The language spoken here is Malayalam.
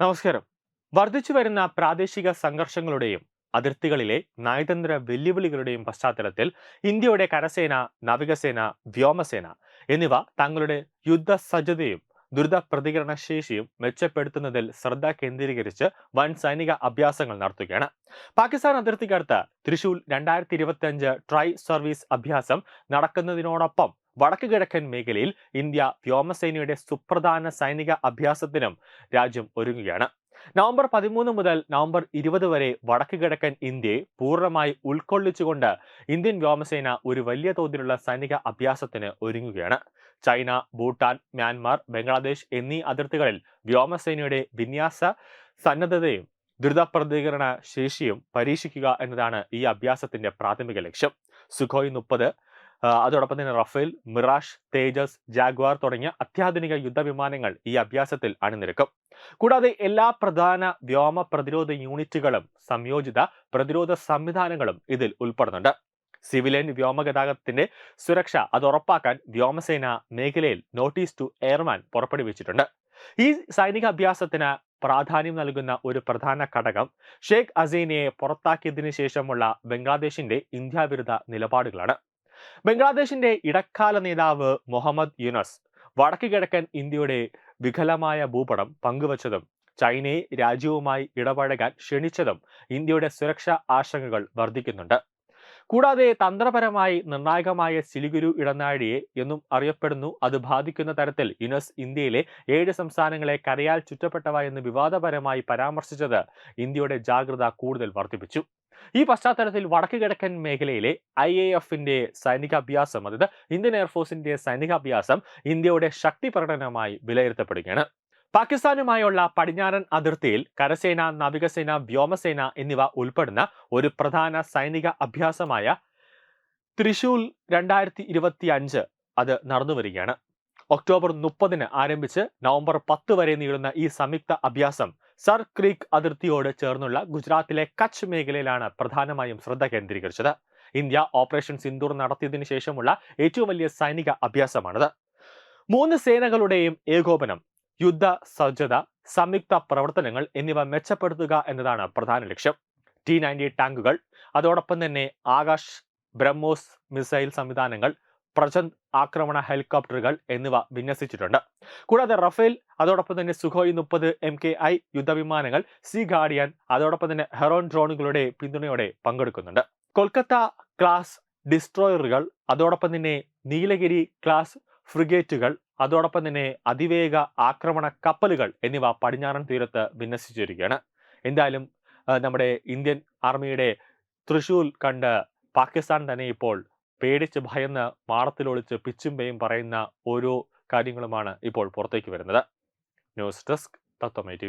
നമസ്കാരം. വർദ്ധിച്ചു വരുന്ന പ്രാദേശിക സംഘർഷങ്ങളുടെയും അതിർത്തികളിലെ നയതന്ത്ര വെല്ലുവിളികളുടെയും പശ്ചാത്തലത്തിൽ ഇന്ത്യയുടെ കരസേന നാവികസേന വ്യോമസേന എന്നിവ തങ്ങളുടെ യുദ്ധ സജ്ജതയും ദുരിത പ്രതികരണ ശേഷിയും മെച്ചപ്പെടുത്തുന്നതിൽ ശ്രദ്ധ കേന്ദ്രീകരിച്ച് വൻ സൈനിക അഭ്യാസങ്ങൾ നടത്തുകയാണ്. പാകിസ്ഥാൻ അതിർത്തിക്കടുത്ത് തൃശൂർ രണ്ടായിരത്തി ഇരുപത്തി അഞ്ച് ട്രൈ സർവീസ് അഭ്യാസം നടക്കുന്നതിനോടൊപ്പം വടക്ക് കിഴക്കൻ മേഖലയിൽ ഇന്ത്യ വ്യോമസേനയുടെ സുപ്രധാന സൈനിക അഭ്യാസത്തിനും രാജ്യം ഒരുങ്ങുകയാണ്. നവംബർ പതിമൂന്ന് മുതൽ നവംബർ ഇരുപത് വരെ വടക്ക് കിഴക്കൻ ഇന്ത്യയെ പൂർണമായി ഉൾക്കൊള്ളിച്ചുകൊണ്ട് ഇന്ത്യൻ വ്യോമസേന ഒരു വലിയ തോതിലുള്ള സൈനിക അഭ്യാസത്തിന് ഒരുങ്ങുകയാണ്. ചൈന ഭൂട്ടാൻ മ്യാൻമാർ ബംഗ്ലാദേശ് എന്നീ അതിർത്തികളിൽ വ്യോമസേനയുടെ വിന്യാസ സന്നദ്ധതയും ദ്രുത പ്രതികരണ ശേഷിയും പരീക്ഷിക്കുക എന്നതാണ് ഈ അഭ്യാസത്തിന്റെ പ്രാഥമിക ലക്ഷ്യം. സുഖോയ് മുപ്പത് അതോടൊപ്പം തന്നെ റഫേൽ മിറാഷ് തേജസ് ജാഗ്വാർ തുടങ്ങിയ അത്യാധുനിക യുദ്ധവിമാനങ്ങൾ ഈ അഭ്യാസത്തിൽ അണിനിരക്കും. കൂടാതെ എല്ലാ പ്രധാന വ്യോമ പ്രതിരോധ യൂണിറ്റുകളും സംയോജിത പ്രതിരോധ സംവിധാനങ്ങളും ഇതിൽ ഉൾപ്പെടുന്നുണ്ട്. സിവിലിയൻ വ്യോമഗതാഗതത്തിന്റെ സുരക്ഷ അത് ഉറപ്പാക്കാൻ വ്യോമസേന മേഖലയിൽ നോട്ടീസ് ടു എയർമാൻ പുറപ്പെടുവിച്ചിട്ടുണ്ട്. ഈ സൈനിക അഭ്യാസത്തിന് പ്രാധാന്യം നൽകുന്ന ഒരു പ്രധാന ഘടകം ഷെയ്ഖ് അസീനയെ പുറത്താക്കിയതിനു ശേഷമുള്ള ബംഗ്ലാദേശിന്റെ ഇന്ത്യാവിരുദ്ധ നിലപാടുകളാണ്. ബംഗ്ലാദേശിന്റെ ഇടക്കാല നേതാവ് മുഹമ്മദ് യുനസ് വടക്ക് കിഴക്കൻ ഇന്ത്യയുടെ വികലമായ ഭൂപടം പങ്കുവച്ചതും ചൈനയെ രാജ്യവുമായി ഇടപഴകാൻ ക്ഷണിച്ചതും ഇന്ത്യയുടെ സുരക്ഷാ ആശങ്കകൾ വർദ്ധിക്കുന്നുണ്ട്. കൂടാതെ തന്ത്രപരമായി നിർണായകമായ സിലിഗുരു ഇടനാഴിയെ എന്നും അറിയപ്പെടുന്നു. അത് ബാധിക്കുന്ന തരത്തിൽ യുനസ് ഇന്ത്യയിലെ ഏഴ് സംസ്ഥാനങ്ങളെ കരയാൽ ചുറ്റപ്പെട്ടവ എന്ന് വിവാദപരമായി പരാമർശിച്ചത് ഇന്ത്യയുടെ ജാഗ്രത കൂടുതൽ വർദ്ധിപ്പിച്ചു. ഈ പശ്ചാത്തലത്തിൽ വടക്കു കിഴക്കൻ മേഖലയിലെ ഐ എ എഫിന്റെ സൈനികാഭ്യാസം അതായത് ഇന്ത്യൻ എയർഫോഴ്സിന്റെ സൈനികാഭ്യാസം ഇന്ത്യയുടെ ശക്തി പ്രകടനമായി വിലയിരുത്തപ്പെടുകയാണ്. പാകിസ്ഥാനുമായുള്ള പടിഞ്ഞാറൻ അതിർത്തിയിൽ കരസേന നാവികസേന വ്യോമസേന എന്നിവ ഉൾപ്പെടുന്ന ഒരു പ്രധാന സൈനിക അഭ്യാസമായ ത്രിശൂൽ രണ്ടായിരത്തി ഇരുപത്തി അഞ്ച് അത് നടന്നു വരികയാണ് ഒക്ടോബർ മുപ്പതിന് ആരംഭിച്ച് നവംബർ പത്ത് വരെ നീളുന്ന ഈ സംയുക്ത അഭ്യാസം സർ ക്രീക്ക് അതിർത്തിയോട് ചേർന്നുള്ള ഗുജറാത്തിലെ കച്ച് മേഖലയിലാണ് പ്രധാനമായും ശ്രദ്ധ കേന്ദ്രീകരിച്ചത്. ഇന്ത്യ ഓപ്പറേഷൻ സിന്ദൂർ നടത്തിയതിനു ശേഷമുള്ള ഏറ്റവും വലിയ സൈനിക അഭ്യാസമാണിത്. മൂന്ന് സേനകളുടെയും ഏകോപനം യുദ്ധ സജ്ജത സംയുക്ത പ്രവർത്തനങ്ങൾ എന്നിവ മെച്ചപ്പെടുത്തുക എന്നതാണ് പ്രധാന ലക്ഷ്യം. ടി നയന്റി ടാങ്കുകൾ അതോടൊപ്പം തന്നെ ആകാശ് ബ്രഹ്മോസ് മിസൈൽ സംവിധാനങ്ങൾ പ്രചന്ദ് ആക്രമണ ഹെലികോപ്റ്ററുകൾ എന്നിവ വിന്യസിച്ചിട്ടുണ്ട്. കൂടാതെ റഫേൽ അതോടൊപ്പം തന്നെ സുഖോയ് മുപ്പത് എം കെ ഐ യുദ്ധവിമാനങ്ങൾ സി ഗാർഡിയൻ അതോടൊപ്പം തന്നെ ഹെറോൺ ഡ്രോണുകളുടെ പിന്തുണയോടെ പങ്കെടുക്കുന്നുണ്ട്. കൊൽക്കത്ത ക്ലാസ് ഡിസ്ട്രോയറുകൾ അതോടൊപ്പം തന്നെ നീലഗിരി ക്ലാസ് ഫ്രിഗേറ്റുകൾ അതോടൊപ്പം തന്നെ അതിവേഗ ആക്രമണ കപ്പലുകൾ എന്നിവ പടിഞ്ഞാറൻ തീരത്ത് വിന്യസിച്ചിരിക്കുകയാണ്. എന്തായാലും നമ്മുടെ ഇന്ത്യൻ ആർമിയുടെ തൃശൂൽ കണ്ട് പാകിസ്ഥാൻ തന്നെ ഇപ്പോൾ പേടിച്ച് ഭയന്ന് മാടത്തിലൊളിച്ച് പിച്ചുമ്പയും പറയുന്ന ഓരോ കാര്യങ്ങളുമാണ് ഇപ്പോൾ പുറത്തേക്ക് വരുന്നത്. News desk തത്വമേ T